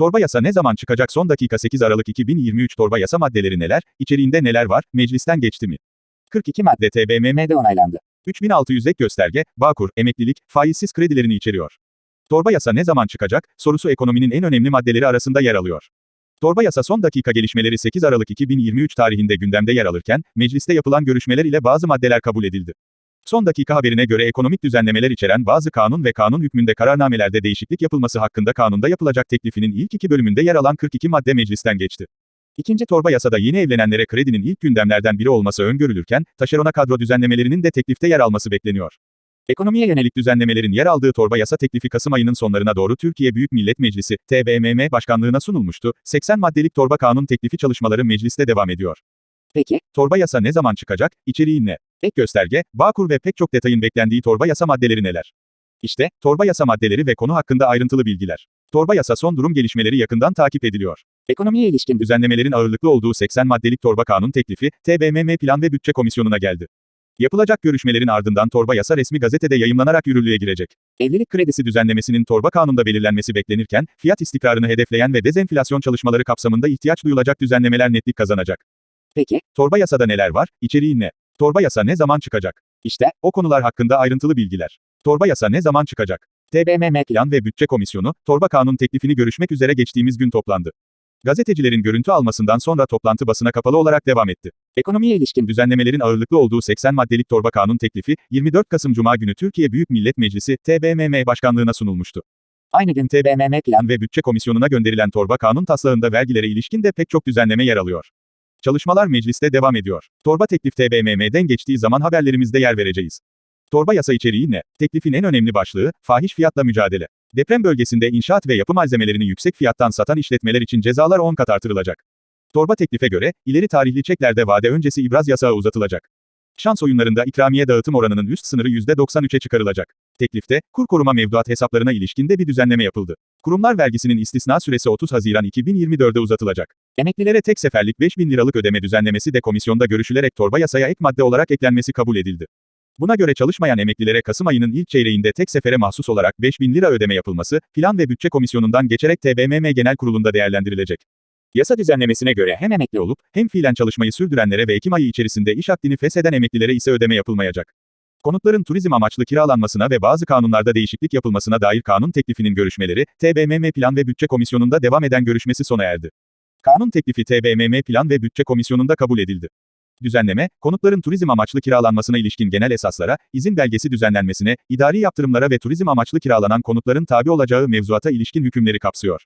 Torba yasa ne zaman çıkacak son dakika 8 Aralık 2023 torba yasa maddeleri neler, içeriğinde neler var, meclisten geçti mi? 42 madde TBMM'de onaylandı. 3600 ek gösterge, Bağkur, emeklilik, faizsiz kredilerini içeriyor. Torba yasa ne zaman çıkacak, sorusu ekonominin en önemli maddeleri arasında yer alıyor. Torba yasa son dakika gelişmeleri 8 Aralık 2023 tarihinde gündemde yer alırken, mecliste yapılan görüşmeler ile bazı maddeler kabul edildi. Son dakika haberine göre ekonomik düzenlemeler içeren bazı kanun ve kanun hükmünde kararnamelerde değişiklik yapılması hakkında kanunda yapılacak teklifinin ilk iki bölümünde yer alan 42 madde meclisten geçti. İkinci torba yasada yeni evlenenlere kredinin ilk gündemlerden biri olması öngörülürken, taşerona kadro düzenlemelerinin de teklifte yer alması bekleniyor. Ekonomiye yönelik düzenlemelerin yer aldığı torba yasa teklifi Kasım ayının sonlarına doğru Türkiye Büyük Millet Meclisi, TBMM Başkanlığına sunulmuştu. 80 maddelik torba kanun teklifi çalışmaları mecliste devam ediyor. Peki, torba yasa ne zaman çıkacak, içeriği ne? Ek gösterge, Bağkur ve pek çok detayın beklendiği torba yasa maddeleri neler? İşte, torba yasa maddeleri ve konu hakkında ayrıntılı bilgiler. Torba yasa son durum gelişmeleri yakından takip ediliyor. Ekonomiye ilişkin düzenlemelerin ağırlıklı olduğu 80 maddelik torba kanun teklifi, TBMM Plan ve Bütçe Komisyonu'na geldi. Yapılacak görüşmelerin ardından torba yasa resmi gazetede yayımlanarak yürürlüğe girecek. Evlilik kredisi düzenlemesinin torba kanunda belirlenmesi beklenirken, fiyat istikrarını hedefleyen ve dezenflasyon çalışmaları kapsamında ihtiyaç duyulacak düzenlemeler netlik kazanacak. Peki, torba yasada neler var, içeriği ne? Torba yasa ne zaman çıkacak? İşte, o konular hakkında ayrıntılı bilgiler. Torba yasa ne zaman çıkacak? TBMM Plan ve Bütçe Komisyonu, torba kanun teklifini görüşmek üzere geçtiğimiz gün toplandı. Gazetecilerin görüntü almasından sonra toplantı basına kapalı olarak devam etti. Ekonomiye ilişkin düzenlemelerin ağırlıklı olduğu 80 maddelik torba kanun teklifi, 24 Kasım Cuma günü Türkiye Büyük Millet Meclisi, TBMM Başkanlığına sunulmuştu. Aynı gün TBMM Plan ve Bütçe Komisyonu'na gönderilen torba kanun taslağında vergilere ilişkin de pek çok düzenleme yer alıyor. Çalışmalar mecliste devam ediyor. Torba teklif TBMM'den geçtiği zaman haberlerimizde yer vereceğiz. Torba yasa içeriği ne? Teklifin en önemli başlığı, fahiş fiyatla mücadele. Deprem bölgesinde inşaat ve yapı malzemelerini yüksek fiyattan satan işletmeler için cezalar 10 kat artırılacak. Torba teklife göre, ileri tarihli çeklerde vade öncesi ibraz yasağı uzatılacak. Şans oyunlarında ikramiye dağıtım oranının üst sınırı %93'e çıkarılacak. Teklifte, kur koruma mevduat hesaplarına ilişkinde bir düzenleme yapıldı. Kurumlar vergisinin istisna süresi 30 Haziran 2024'de uzatılacak. Emeklilere tek seferlik 5000 liralık ödeme düzenlemesi de komisyonda görüşülerek torba yasaya ek madde olarak eklenmesi kabul edildi. Buna göre çalışmayan emeklilere Kasım ayının ilk çeyreğinde tek sefere mahsus olarak 5000 lira ödeme yapılması, Plan ve Bütçe Komisyonu'ndan geçerek TBMM Genel Kurulu'nda değerlendirilecek. Yasa düzenlemesine göre hem emekli olup, hem fiilen çalışmayı sürdürenlere ve Ekim ayı içerisinde iş akdini fesheden emeklilere ise ödeme yapılmayacak. Konutların turizm amaçlı kiralanmasına ve bazı kanunlarda değişiklik yapılmasına dair kanun teklifinin görüşmeleri, TBMM Plan ve Bütçe Komisyonu'nda devam eden görüşmesi sona erdi. Kanun teklifi TBMM Plan ve Bütçe Komisyonu'nda kabul edildi. Düzenleme, konutların turizm amaçlı kiralanmasına ilişkin genel esaslara, izin belgesi düzenlenmesine, idari yaptırımlara ve turizm amaçlı kiralanan konutların tabi olacağı mevzuata ilişkin hükümleri kapsıyor.